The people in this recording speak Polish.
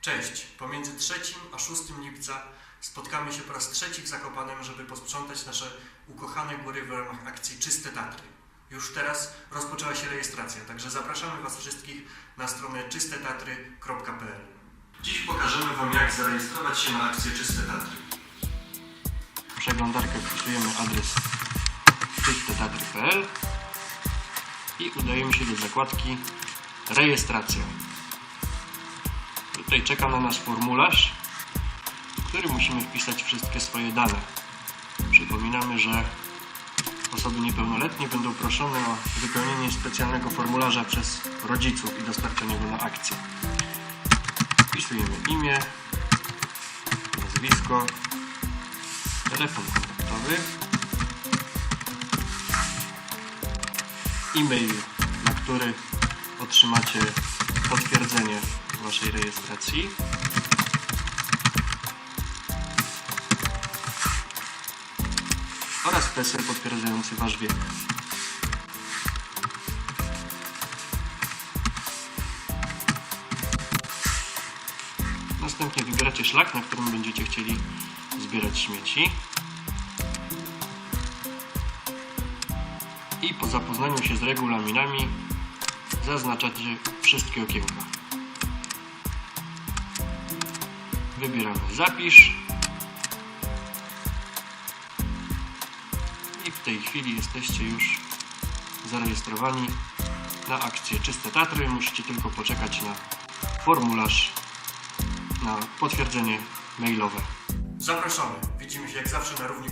Cześć! Pomiędzy 3 a 6 lipca spotkamy się po raz trzeci w Zakopanem, żeby posprzątać nasze ukochane góry w ramach akcji Czyste Tatry. Już teraz rozpoczęła się rejestracja, także zapraszamy Was wszystkich na stronę czystetatry.pl Dziś pokażemy Wam jak zarejestrować się na akcję Czyste Tatry. W przeglądarkę wpisujemy adres czystetatry.pl i udajemy się do zakładki Rejestracja. Tutaj czeka na nas formularz, w którym musimy wpisać wszystkie swoje dane. Przypominamy, że osoby niepełnoletnie będą proszone o wypełnienie specjalnego formularza przez rodziców i dostarczenie go na akcję. Wpisujemy imię, nazwisko, telefon kontaktowy, e-mail, na który otrzymacie potwierdzenie Waszej rejestracji. Oraz PESEL potwierdzający Wasz wiek. Następnie wybieracie szlak, na którym będziecie chcieli zbierać śmieci. I po zapoznaniu się z regulaminami zaznaczacie wszystkie okienka. Wybieramy zapisz. I w tej chwili jesteście już zarejestrowani na akcję Czyste Tatry. Musicie tylko poczekać na formularz na potwierdzenie mailowe. Zapraszamy. Widzimy się jak zawsze na równi